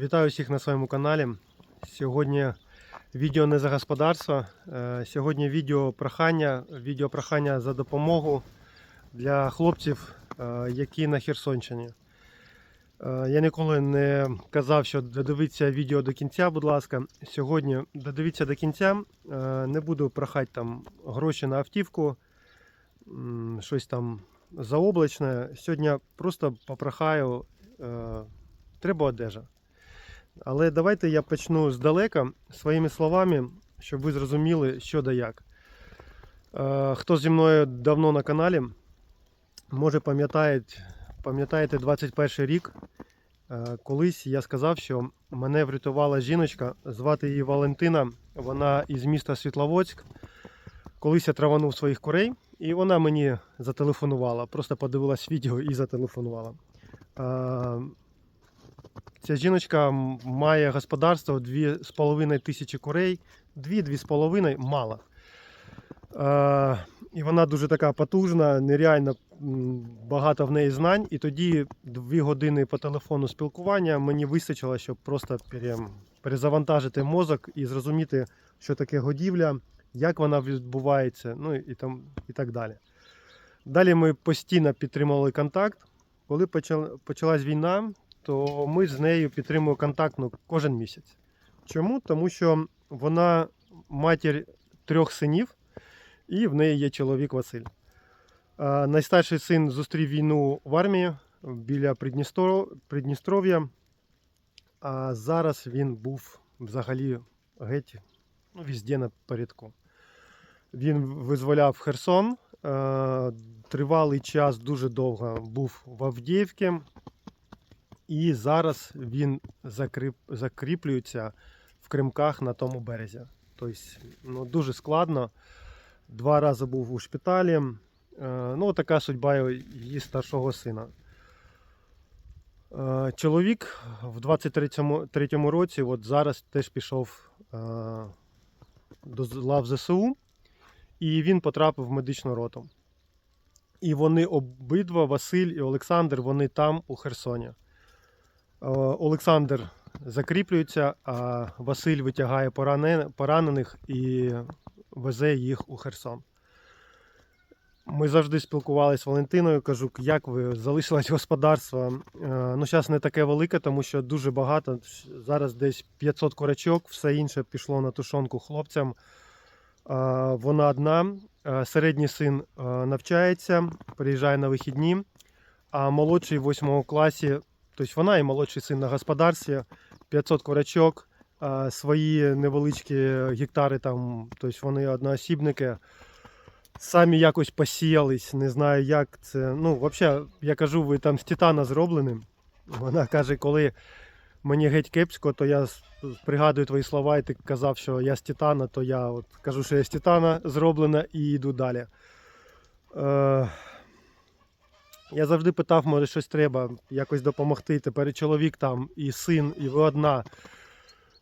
Вітаю всіх на своєму каналі. Сьогодні відео не за господарство. Е, Сьогодні відео прохання, відео прохання за допомогу для хлопців, е, які на Херсонщині. Е, Я ніколи не казав, що додивіться відео до кінця, будь ласка. Сьогодні додивіться до кінця. Не буду прохати там гроші на автівку, щось там заоблачне. Сьогодні просто попрохаю. Треба одежа. Але давайте я почну здалека своїми словами, щоб ви зрозуміли, що да як. Е, Хто зі мною давно на каналі, може пам'ятаєте 21 рік. Е, Колись я сказав, що мене врятувала жіночка, звати її Валентина. Вона із міста Світловодськ. Колись я траванув своїх курей, і вона мені зателефонувала. Просто подивилась відео і зателефонувала. Ця жіночка має господарство 2,5 тисячі курей. 2-2,5 мало. Е, і вона дуже така потужна, нереально багато в неї знань. І тоді дві години по телефону спілкування мені вистачило, щоб просто перезавантажити мозок і зрозуміти, що таке годівля, як вона відбувається, ну і, там, і так далі. Далі ми постійно підтримували контакт. Коли почалась війна, то ми з нею підтримуємо контакт ну, кожен місяць. Чому? Тому що вона матір трьох синів, і в неї є чоловік Василь. Найстарший син зустрів війну в армії біля Придністров'я. А зараз він був взагалі геть ну, везде на порядку. Він визволяв Херсон. Тривалий час дуже довго був в Авдіївці. І зараз він закріп, закріплюється в кримках на тому березі. Тобто, ну, дуже складно. Два рази був у шпиталі. Е, Ну, така судьба її старшого сина. Е, Чоловік в 23-му році, от зараз теж пішов е, до лав ЗСУ, і він потрапив в медичну роту. І вони обидва, Василь і Олександр, вони там, у Херсоні. Е, Олександр закріплюється, а Василь витягає поранених і везе їх у Херсон. Ми завжди спілкувалися з Валентиною. Кажу, як ви залишилось господарство. Е, Ну, зараз не таке велике, тому що дуже багато. Зараз десь 500 корочок, все інше пішло на тушонку хлопцям. Е, Вона одна. Середній син навчається, приїжджає на вихідні, а молодший в 8 класі Тобто вона і молодший син на господарстві, 500 курочок, а, свої невеличкі гектари там, тобто вони одноосібники. Самі якось посіялись, не знаю як це. Ну, взагалі, я кажу, ви там з титана зроблені. Вона каже, коли мені геть кепсько, то я пригадую твої слова, і ти казав, що я з титана, то я от кажу, що я з титана зроблена і йду далі. Е, я завжди питав, може, щось треба якось допомогти. Тепер і чоловік там, і син, і ви одна.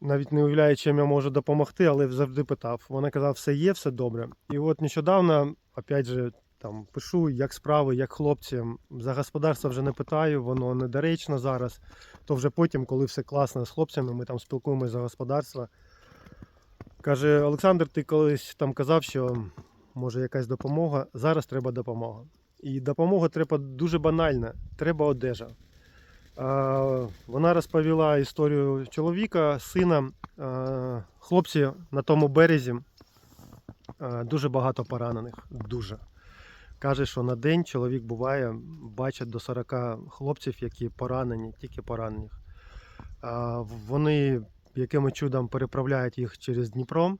Навіть не уявляю, чим я можу допомогти, але завжди питав. Вона казала, все є, все добре. І от нещодавно, опять же, там пишу, як справи, як хлопці. За господарство вже не питаю, воно недоречно зараз. То вже потім, коли все класно з хлопцями, ми там спілкуємося за господарство. Каже, Олександр, ти колись там казав, що може якась допомога. Зараз треба допомога. І допомога треба дуже банальна, треба одежа. Вона розповіла історію чоловіка, сина. Хлопці на тому березі дуже багато поранених. Дуже. Каже, що на день чоловік буває, бачить до 40 хлопців, які поранені, тільки поранених. А, Вони якимось чудом переправляють їх через Дніпро.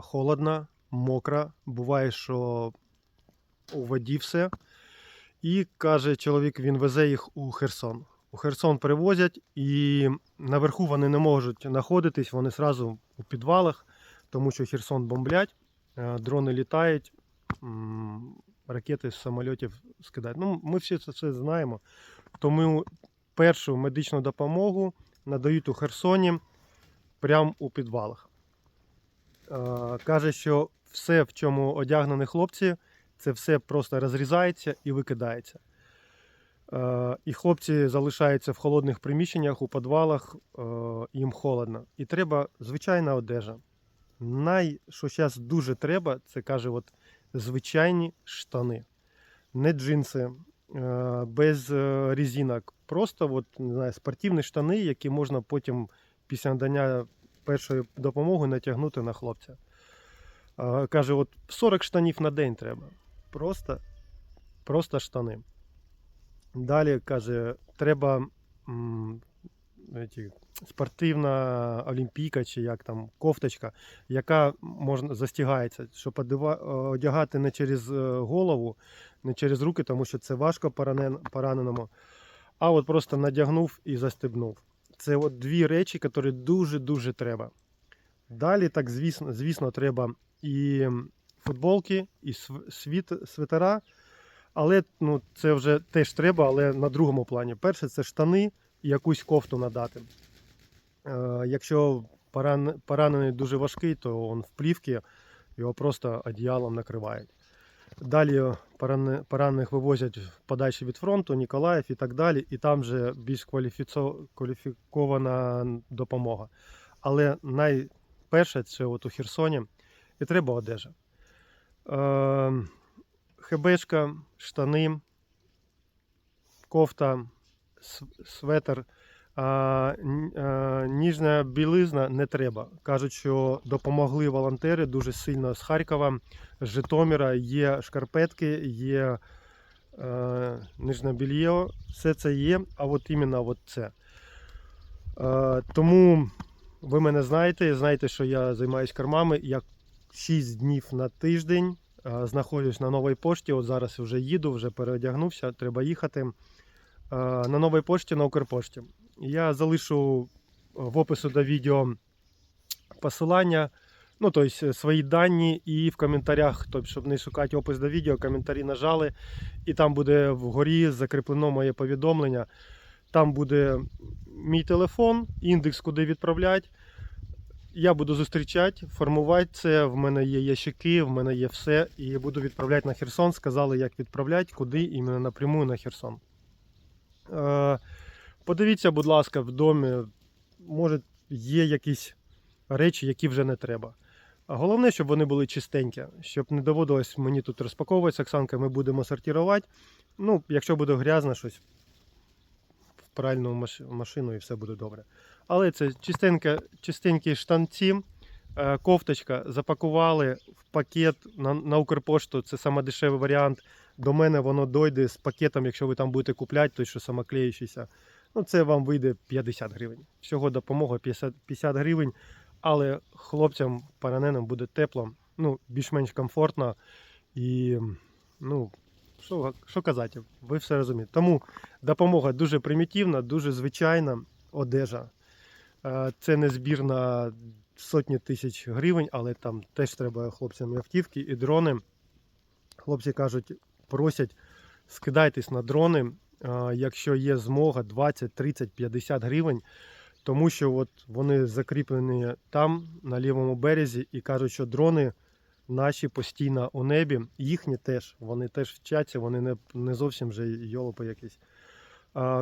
Холодно, мокро. Буває, що у воді все. І каже чоловік, він везе їх у Херсон. У Херсон привозять, і наверху вони не можуть знаходитись, вони одразу у підвалах, тому що Херсон бомблять, е, дрони літають, ракети з самольотів скидають. Ну, ми всі це все знаємо. Тому першу медичну допомогу надають у Херсоні прямо у підвалах. Е, Каже, що все, в чому одягнені хлопці, це все просто розрізається і викидається. Е, І хлопці залишаються в холодних приміщеннях, у підвалах, е, їм холодно. І треба звичайна одежа. Най, що зараз дуже треба, це каже, от, звичайні штани. Не джинси, е, без різинок. Просто от, не знаю, спортивні штани, які можна потім після надання першої допомоги натягнути на хлопця. Каже, от 40 штанів на день треба. Просто, просто штани. Далі каже, треба м, ці, спортивна олімпійка чи як там кофточка, яка можна застігається, щоб одягати не через е, голову, не через руки, тому що це важко поранен, пораненому. А от просто надягнув і застебнув. Це от дві речі, які дуже-дуже треба. Далі, так, звісно, звісно, треба і футболки, і світ, свитера. Але ну, це вже теж треба, але на другому плані. Перше це штани і якусь кофту надати. Е, якщо поран, поранений дуже важкий, то він в плівці, його просто одіялом накривають. Далі поране- поранених вивозять подальше від фронту, Ніколаїв і так далі, і там вже більш кваліфікована допомога. Але найперше це от у Херсоні і треба одежа. Е, хебешка, штани, кофта, светр. Ніжна білизна не треба. Кажуть, що допомогли волонтери дуже сильно з Харкова, з Житомира. Є шкарпетки, є е, нижне більє, все це є, а от іменно от це. Е, тому ви мене знаєте, знаєте, що я займаюся кормами. Я 6 днів на тиждень е, знаходжусь на новій пошті. От зараз вже їду, вже переодягнувся, треба їхати. Е, на новій пошті на Укрпошті. Я залишу в опису до відео посилання, ну тобто свої дані, і в коментарях, тобто, щоб не шукати опис до відео, коментарі нажали, і там буде вгорі закріплено моє повідомлення. Там буде мій телефон, індекс, куди відправляти. Я буду зустрічати, формувати це. В мене є ящики, в мене є все. І буду відправляти на Херсон. Сказали, як відправляти, куди іменно напряму на Херсон. Е, Подивіться, будь ласка, в домі, може, є якісь речі, які вже не треба. А головне, щоб вони були чистенькі, щоб не доводилось мені тут розпаковувати з Оксанкою, ми будемо сортувати. Ну, якщо буде грязно щось в пральну машину і все буде добре. Але це чистенькі штанці, е, кофточка запакували в пакет на, на Укрпошту. Це саме варіант. До мене воно дойде з пакетом, якщо ви там будете купляти, той що самоклеючийся. Ну, це вам вийде 50 гривень. Всього допомога 50, 50 гривень, але хлопцям пораненим буде тепло, ну, більш-менш комфортно і, ну, що, що казати, ви все розумієте. Тому допомога дуже примітивна, дуже звичайна одежа. Е, Це не збір на сотні тисяч гривень, але там теж треба хлопцям і автівки, і дрони. Хлопці кажуть, просять, скидайтесь на дрони, якщо є змога 20, 30, 50 гривень, тому що от вони закріплені там, на лівому березі, і кажуть, що дрони наші постійно у небі, їхні теж, вони теж вчаться, вони не, не зовсім вже йолопи якісь.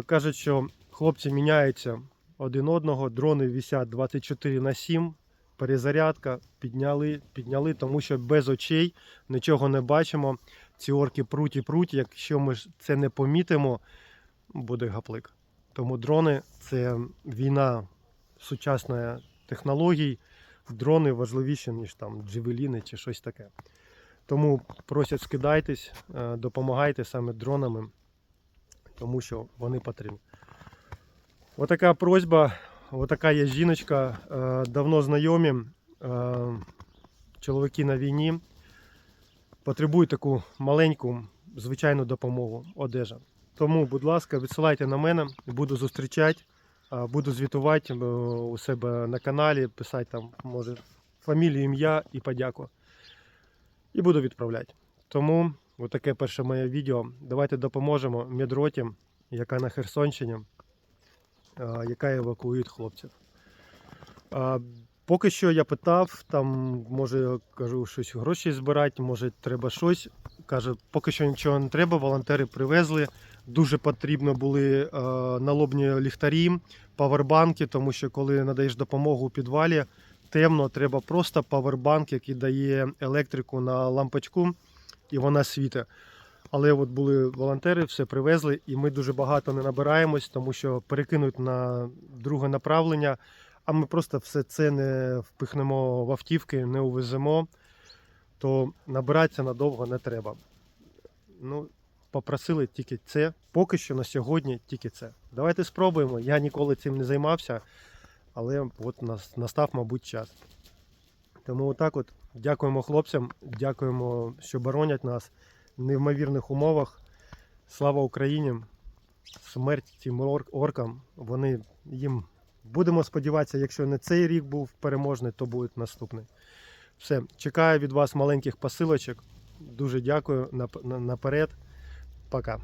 Кажуть, що хлопці міняються один одного, дрони висять 24 на 7, перезарядка, підняли, підняли, тому що без очей нічого не бачимо. Ці орки пруть і пруть. Якщо ми це не помітимо, буде гаплик. Тому дрони це війна сучасної технологій. Дрони важливіші, ніж там джевеліни чи щось таке. Тому просять скидайтесь, е, допомагайте саме дронами, тому що вони потрібні. Отака просьба, отака є жіночка, е, давно знайомі, е, чоловіки на війні потребують таку маленьку звичайну допомогу, одежа. Тому, будь ласка, відсилайте на мене, буду зустрічати, буду звітувати е, у себе на каналі, писати там, може, фамілію, ім'я і подяку. І буду відправляти. Тому отаке перше моє відео. Давайте допоможемо медроті, яка на Херсонщині, яка евакуює хлопців. Поки що я питав, там може кажу щось гроші збирати, може треба щось. каже, поки що нічого не треба, волонтери привезли. Дуже потрібно були е, налобні ліхтарі, павербанки, тому що коли надаєш допомогу у підвалі, темно, треба просто павербанк, який дає електрику на лампочку, і вона світить. Але от були волонтери, все привезли, і ми дуже багато не набираємось, тому що перекинуть на друге направлення, а ми просто все це не впихнемо в автівки, не увеземо, то набиратися надовго не треба. Ну, попросили тільки це. Поки що на сьогодні тільки це. Давайте спробуємо. Я ніколи цим не займався, але от настав, мабуть, час. Тому отак от дякуємо хлопцям, дякуємо, що боронять нас неймовірних умовах. Слава Україні! Смерть цим оркам. Вони їм будемо сподіватися, якщо не цей рік був переможний, то буде наступний. Все, чекаю від вас маленьких посилочок. Дуже дякую наперед. Пока.